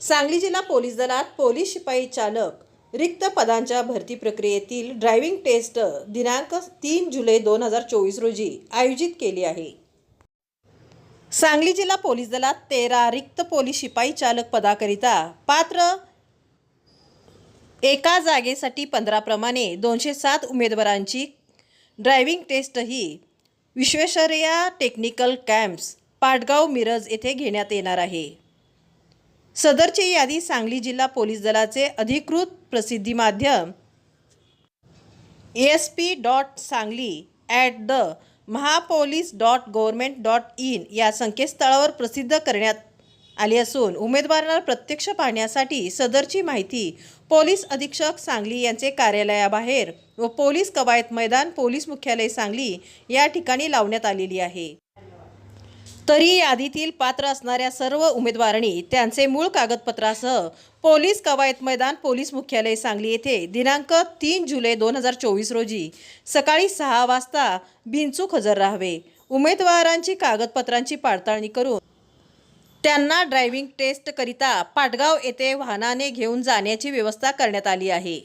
सांगली जिल्हा पोलीस दलात पोलीस शिपाई चालक रिक्त पदांच्या भरती प्रक्रियेतील ड्रायव्हिंग टेस्ट दिनांक तीन जुलै दोन हजार चोवीस रोजी आयोजित केली आहे. सांगली जिल्हा पोलीस दलात तेरा रिक्त पोलीस शिपाई चालक पदाकरिता पात्र एका जागेसाठी पंधराप्रमाणे दोनशे सात उमेदवारांची ड्रायव्हिंग टेस्ट ही विश्वेश्वरया टेक्निकल कॅम्प्स पाटगाव मिरज येथे घेण्यात येणार आहे. सदरची यादी सांगली जिल्हा पोलीस दलाचे अधिकृत प्रसिद्धी माध्यम. S P dot Sangli at the Mahapolice dot government dot in या संकेतस्थळावर प्रसिद्ध करण्यात आली असून उमेदवारांना प्रत्यक्ष पाहण्यासाठी सदरची माहिती पोलीस अधीक्षक सांगली यांचे कार्यालयाबाहेर व पोलीस कवायत मैदान पोलीस मुख्यालय सांगली या ठिकाणी लावण्यात आलेली आहे. तरी यादीतील पात्र असणाऱ्या सर्व उमेदवारांनी त्यांचे मूळ कागदपत्रासह पोलीस कवायत मैदान पोलीस मुख्यालय सांगली येथे दिनांक तीन जुलै दोन हजार चोवीस रोजी सकाळी सहा वाजता बिनचूक हजर राहावे. उमेदवारांची कागदपत्रांची पडताळणी करून त्यांना ड्रायव्हिंग टेस्टकरिता पाटगाव येथे वाहनाने घेऊन जाण्याची व्यवस्था करण्यात आली आहे.